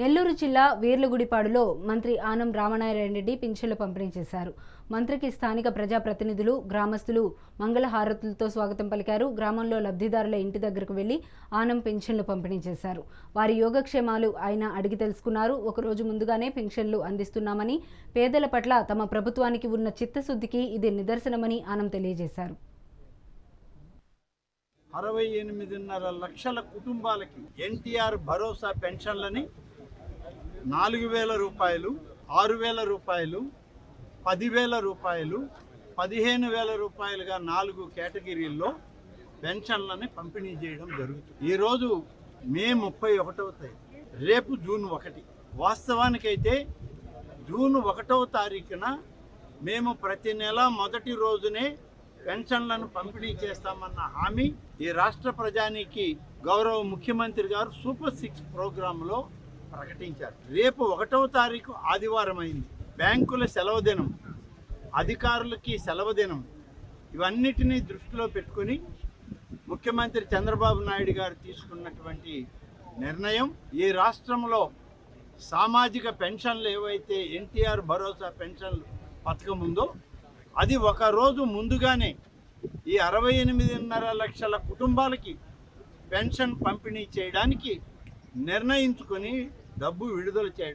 నెల్లూరు జిల్లా వీర్లగుడిపాడులో మంత్రి ఆనం రామనారాయణ పింఛన్లు పంపిణీ చేశారు. మంత్రికి స్థానిక ప్రజాప్రతినిధులు గ్రామస్తులు మంగళహారతులతో స్వాగతం పలికారు. గ్రామంలో లబ్ధిదారుల ఇంటి దగ్గరకు వెళ్ళి ఆనం పింఛన్లు పంపిణీ చేశారు. వారి యోగక్షేమాలు ఆయన అడిగి తెలుసుకున్నారు. ఒకరోజు ముందుగానే పింఛన్లు అందిస్తున్నామని పేదల పట్ల తమ ప్రభుత్వానికి ఉన్న చిత్తశుద్ధికి ఇది నిదర్శనమని ఆనం తెలియజేశారు. అరవై ఎనిమిదిన్నర లక్షల కుటుంబాలకి ఎన్టీఆర్ భరోసా పెన్షన్లని నాలుగు వేల రూపాయలు ఆరు వేల రూపాయలు పదివేల రూపాయలు పదిహేను వేల రూపాయలుగా నాలుగు కేటగిరీల్లో పెన్షన్లని పంపిణీ చేయడం జరుగుతుంది. ఈరోజు మే ముప్పై ఒకటవ తేదీ రేపు జూన్ ఒకటి. వాస్తవానికైతే జూన్ ఒకటవ తారీఖున మేము ప్రతి నెల మొదటి రోజునే పెన్షన్లను పంపిణీ చేస్తామన్న హామీ ఈ రాష్ట్ర ప్రజానికి గౌరవ ముఖ్యమంత్రి గారు సూపర్ సిక్స్ ప్రోగ్రాంలో ప్రకటించారు. రేపు ఒకటవ తారీఖు ఆదివారం అయింది. బ్యాంకుల సెలవు దినం. అధికారులకి సెలవు దినం. ఇవన్నిటినీ దృష్టిలో పెట్టుకొని ముఖ్యమంత్రి చంద్రబాబు నాయుడు గారు తీసుకున్నటువంటి నిర్ణయం ఈ రాష్ట్రంలో సామాజిక పెన్షన్లు ఏవైతే ఎన్టీఆర్ భరోసా పెన్షన్లు పథకం ఉందో అది ఒక రోజు ముందుగానే ఈ అరవై ఎనిమిదిన్నర లక్షల కుటుంబాలకి పెన్షన్ పంపిణీ చేయడానికి నిర్ణయించుకొని డబ్బు విడుదల చేయడం